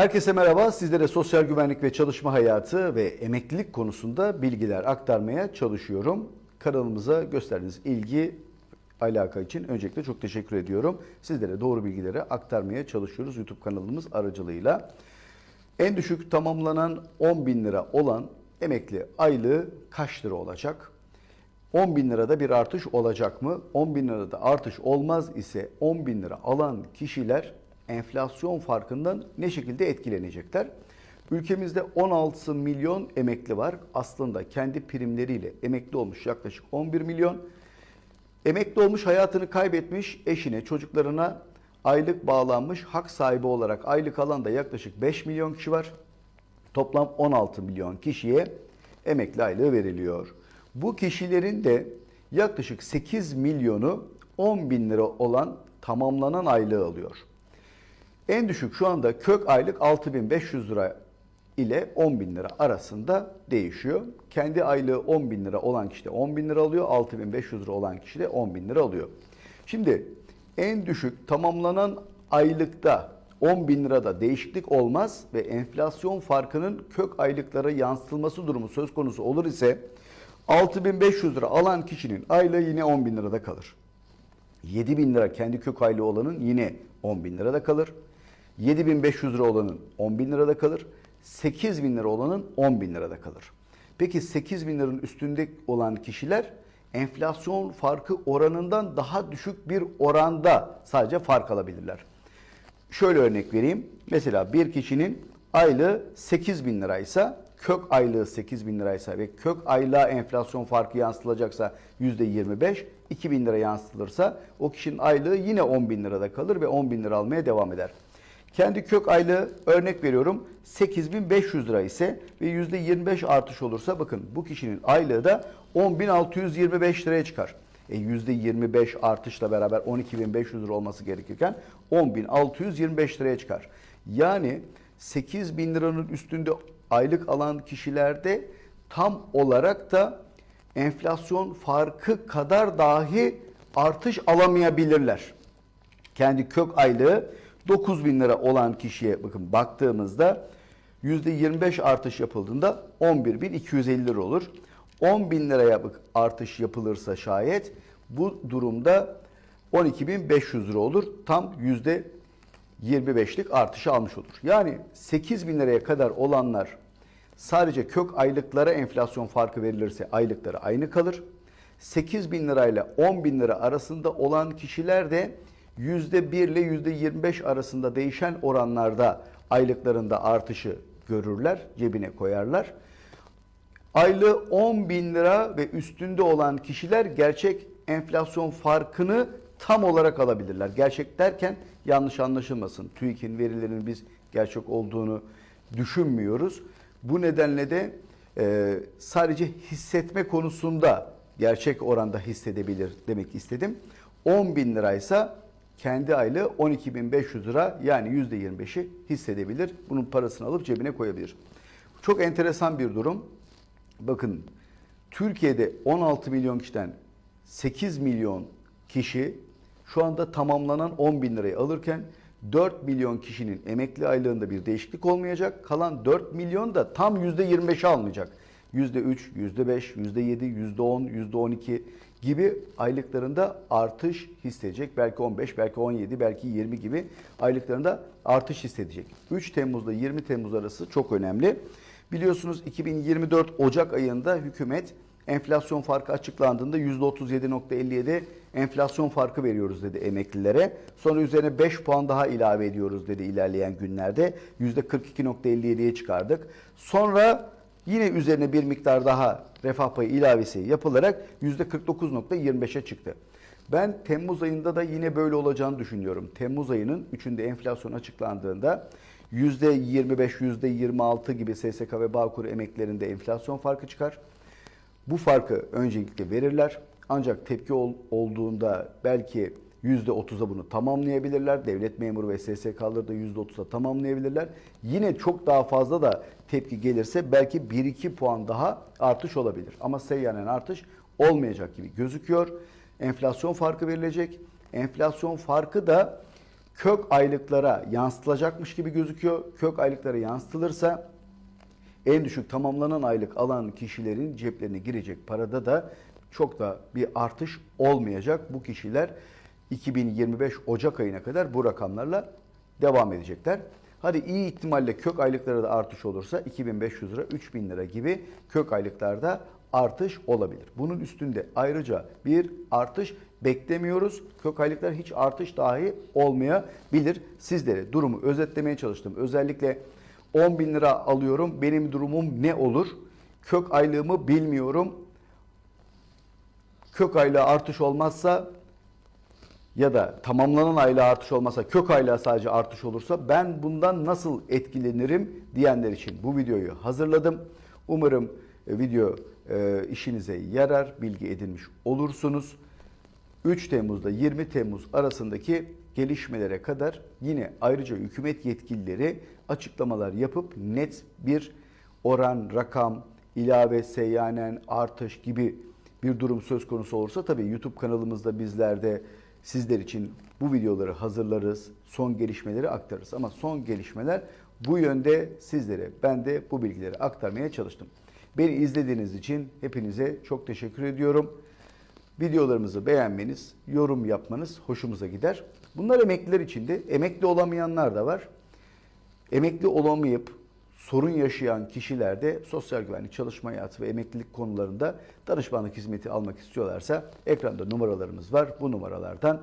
Herkese merhaba. Sizlere sosyal güvenlik ve çalışma hayatı ve emeklilik konusunda bilgiler aktarmaya çalışıyorum. Kanalımıza gösterdiğiniz ilgi, alaka için öncelikle çok teşekkür ediyorum. Sizlere doğru bilgileri aktarmaya çalışıyoruz YouTube kanalımız aracılığıyla. En düşük tamamlanan 10 bin lira olan emekli aylığı kaç lira olacak? 10 bin lirada bir artış olacak mı? 10 bin lirada artış olmaz ise 10 bin lira alan kişiler enflasyon farkından ne şekilde etkilenecekler? Ülkemizde 16 milyon emekli var. Aslında kendi primleriyle emekli olmuş yaklaşık 11 milyon. Emekli olmuş hayatını kaybetmiş eşine, çocuklarına aylık bağlanmış hak sahibi olarak aylık alan da yaklaşık 5 milyon kişi var. Toplam 16 milyon kişiye emekli aylığı veriliyor. Bu kişilerin de yaklaşık 8 milyonu 10 bin lira olan tamamlanan aylığı alıyor. En düşük şu anda kök aylık 6500 lira ile 10 bin lira arasında değişiyor. Kendi aylığı 10 bin lira olan kişi de 10 bin lira alıyor. 6500 lira olan kişi de 10 bin lira alıyor. Şimdi en düşük tamamlanan aylıkta 10 bin lirada değişiklik olmaz ve enflasyon farkının kök aylıklara yansıtılması durumu söz konusu olur ise 6500 lira alan kişinin aylığı yine 10 bin lirada kalır. 7 bin lira kendi kök aylığı olanın yine 10 bin lirada kalır. 7500 lira olanın 10 bin lirada kalır. 8 bin lira olanın 10 bin lirada kalır. Peki 8 bin liranın üstünde olan kişiler enflasyon farkı oranından daha düşük bir oranda sadece fark alabilirler. Şöyle örnek vereyim. Mesela bir kişinin aylığı 8 bin liraysa kök aylığı 8 bin liraysa ve kök aylığa enflasyon farkı yansıtılacaksa %25, 2 bin lira yansıtılırsa o kişinin aylığı yine 10 bin lirada kalır ve 10 bin lira almaya devam eder. Kendi kök aylığı örnek veriyorum 8500 lira ise ve %25 artış olursa bakın bu kişinin aylığı da 10.625 liraya çıkar. E %25 artışla beraber 12.500 lira olması gerekirken 10.625 liraya çıkar. Yani 8.000 liranın üstünde aylık alan kişilerde tam olarak da enflasyon farkı kadar dahi artış alamayabilirler. Kendi kök aylığı 9 bin lira olan kişiye bakın baktığımızda %25 artış yapıldığında 11.250 lira olur. 10 bin liraya artış yapılırsa şayet bu durumda 12.500 lira olur. Tam %25'lik artışı almış olur. Yani 8 bin liraya kadar olanlar sadece kök aylıklara enflasyon farkı verilirse aylıkları aynı kalır. 8 bin lirayla 10 bin lira arasında olan kişiler de %1 ile %25 arasında değişen oranlarda aylıklarında artışı görürler, cebine koyarlar. Aylığı 10 bin lira ve üstünde olan kişiler gerçek enflasyon farkını tam olarak alabilirler. Gerçek derken yanlış anlaşılmasın. TÜİK'in verilerinin biz gerçek olduğunu düşünmüyoruz. Bu nedenle de e, sadece hissetme konusunda gerçek oranda hissedebilir demek istedim. 10 bin liraysa kendi aylığı 12.500 lira yani %25'i hissedebilir. Bunun parasını alıp cebine koyabilir. Çok enteresan bir durum. Bakın Türkiye'de 16 milyon kişiden 8 milyon kişi şu anda tamamlanan 10 bin lirayı alırken 4 milyon kişinin emekli aylığında bir değişiklik olmayacak. Kalan 4 milyon da tam %25'i almayacak. %3, %5, %7, %10, %12 gibi aylıklarında artış hissedecek. Belki 15, belki 17, belki 20 gibi aylıklarında artış hissedecek. 3 Temmuz'da 20 Temmuz arası çok önemli. Biliyorsunuz 2024 Ocak ayında hükümet enflasyon farkı açıklandığında %37.57 enflasyon farkı veriyoruz dedi emeklilere. Sonra üzerine 5 puan daha ilave ediyoruz dedi ilerleyen günlerde. %42.57'ye çıkardık. Sonra yine üzerine bir miktar daha refah payı ilavesi yapılarak %49.25'e çıktı. Ben Temmuz ayında da yine böyle olacağını düşünüyorum. Temmuz ayının 3'ünde enflasyon açıklandığında %25, %26 gibi SSK ve Bağkur emeklerinde enflasyon farkı çıkar. Bu farkı öncelikle verirler. Ancak tepki ol, olduğunda belki %30'a bunu tamamlayabilirler. Devlet memuru ve SSK'ları da %30'a tamamlayabilirler. Yine çok daha fazla da tepki gelirse belki 1-2 puan daha artış olabilir. Ama seyyanen artış olmayacak gibi gözüküyor. Enflasyon farkı verilecek. Enflasyon farkı da kök aylıklara yansıtılacakmış gibi gözüküyor. Kök aylıklara yansıtılırsa en düşük tamamlanan aylık alan kişilerin ceplerine girecek parada da çok da bir artış olmayacak. Bu kişiler 2025 Ocak ayına kadar bu rakamlarla devam edecekler. Hadi iyi ihtimalle kök aylıklara da artış olursa 2500 lira, 3000 lira gibi kök aylıklarda artış olabilir. Bunun üstünde ayrıca bir artış beklemiyoruz. Kök aylıklar hiç artış dahi olmayabilir. Sizlere durumu özetlemeye çalıştım. Özellikle 10 bin lira alıyorum. Benim durumum ne olur? Kök aylığımı bilmiyorum. Kök aylığı artış olmazsa ya da tamamlanan aylığa artış olmazsa kök aylığa sadece artış olursa ben bundan nasıl etkilenirim diyenler için bu videoyu hazırladım. Umarım e, video e, işinize yarar, bilgi edinmiş olursunuz. 3 Temmuz'da 20 Temmuz arasındaki gelişmelere kadar yine ayrıca hükümet yetkilileri açıklamalar yapıp net bir oran, rakam, ilave, seyyanen, artış gibi bir durum söz konusu olursa tabii YouTube kanalımızda bizler de sizler için bu videoları hazırlarız, son gelişmeleri aktarırız. Ama son gelişmeler bu yönde sizlere, ben de bu bilgileri aktarmaya çalıştım. Beni izlediğiniz için hepinize çok teşekkür ediyorum. Videolarımızı beğenmeniz, yorum yapmanız hoşumuza gider. Bunlar emekliler için de emekli olamayanlar da var. Emekli olamayıp sorun yaşayan kişiler de sosyal güvenlik çalışma hayatı ve emeklilik konularında danışmanlık hizmeti almak istiyorlarsa ekranda numaralarımız var. Bu numaralardan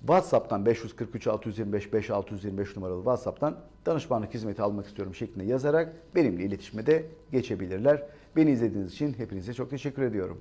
WhatsApp'tan 543 625 5625 numaralı WhatsApp'tan danışmanlık hizmeti almak istiyorum şeklinde yazarak benimle iletişime de geçebilirler. Beni izlediğiniz için hepinize çok teşekkür ediyorum.